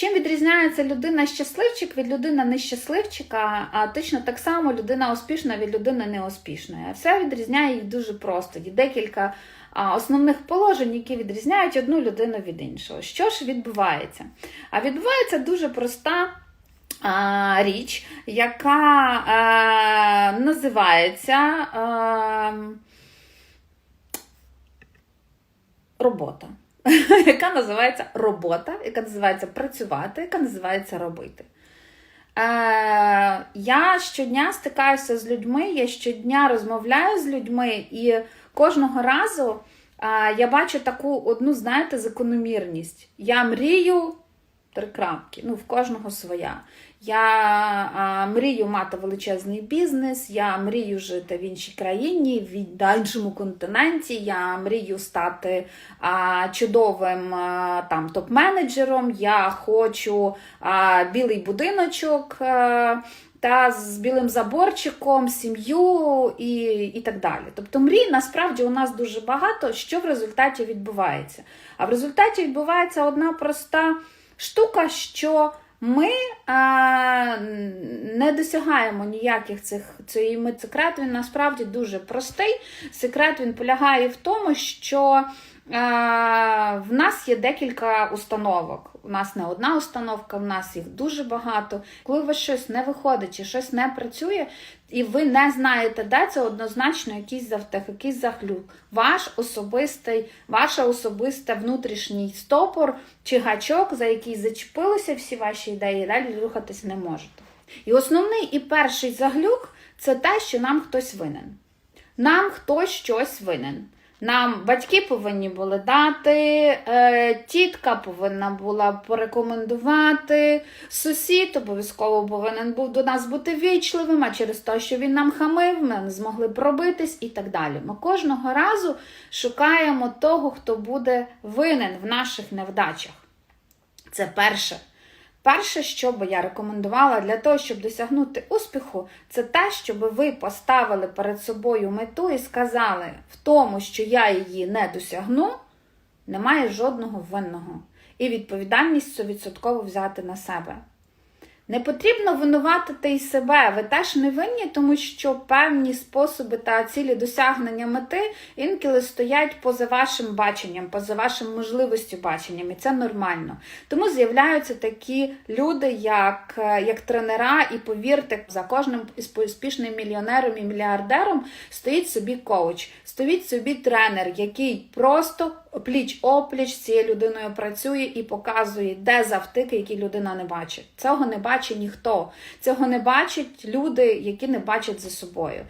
Чим відрізняється людина щасливчик від людини нещасливчика, а точно так само людина успішна від людини неуспішної. Все відрізняє їх дуже просто. Є декілька основних положень, які відрізняють одну людину від іншого. Що ж відбувається? А відбувається дуже проста. Річ, яка е, називається е, робота. яка називається робота, яка називається працювати, яка називається робити. Е, я щодня стикаюся з людьми, я щодня розмовляю з людьми, і кожного разу е, я бачу таку одну, знаєте, закономірність. Я мрію три крапки, ну, в кожного своя. Я а, мрію мати величезний бізнес, я мрію жити в іншій країні, в іншому континенті. Я мрію стати а, чудовим а, там топ-менеджером. Я хочу а, білий будиночок. А, та з білим заборчиком, сім'ю і, і так далі. Тобто мрій насправді у нас дуже багато, що в результаті відбувається. А в результаті відбувається одна проста штука, що ми а, не досягаємо ніяких цих цієї ми секрет. Він насправді дуже простий. Секрет він полягає в тому, що в нас є декілька установок. У нас не одна установка, в нас їх дуже багато. Коли у вас щось не виходить чи щось не працює, і ви не знаєте, де це однозначно якийсь завтех, якийсь захлюк. Ваш особистий, ваша особиста внутрішній стопор чи гачок, за який зачепилися всі ваші ідеї, далі рухатись не можете. І основний і перший заглюк це те, що нам хтось винен. Нам хтось щось винен. Нам батьки повинні були дати, е, тітка повинна була порекомендувати, сусід обов'язково повинен був до нас бути вічливим, а через те, що він нам хамив, ми не змогли пробитись і так далі. Ми кожного разу шукаємо того, хто буде винен в наших невдачах. Це перше. Перше, що би я рекомендувала для того, щоб досягнути успіху, це те, щоб ви поставили перед собою мету і сказали, в тому, що я її не досягну, немає жодного винного. І відповідальність 100% взяти на себе. Не потрібно винуватити і себе. Ви теж не винні, тому що певні способи та цілі досягнення мети інколи стоять поза вашим баченням, поза вашим можливістю баченням, і це нормально. Тому з'являються такі люди, як, е, як тренера, і повірте, за кожним успішним мільйонером і мільярдером стоїть собі коуч, стоїть собі тренер, який просто пліч опліч з цією людиною працює і показує, де завтики, які людина не бачить. Цього не бачить ніхто. Цього не бачать люди, які не бачать за собою.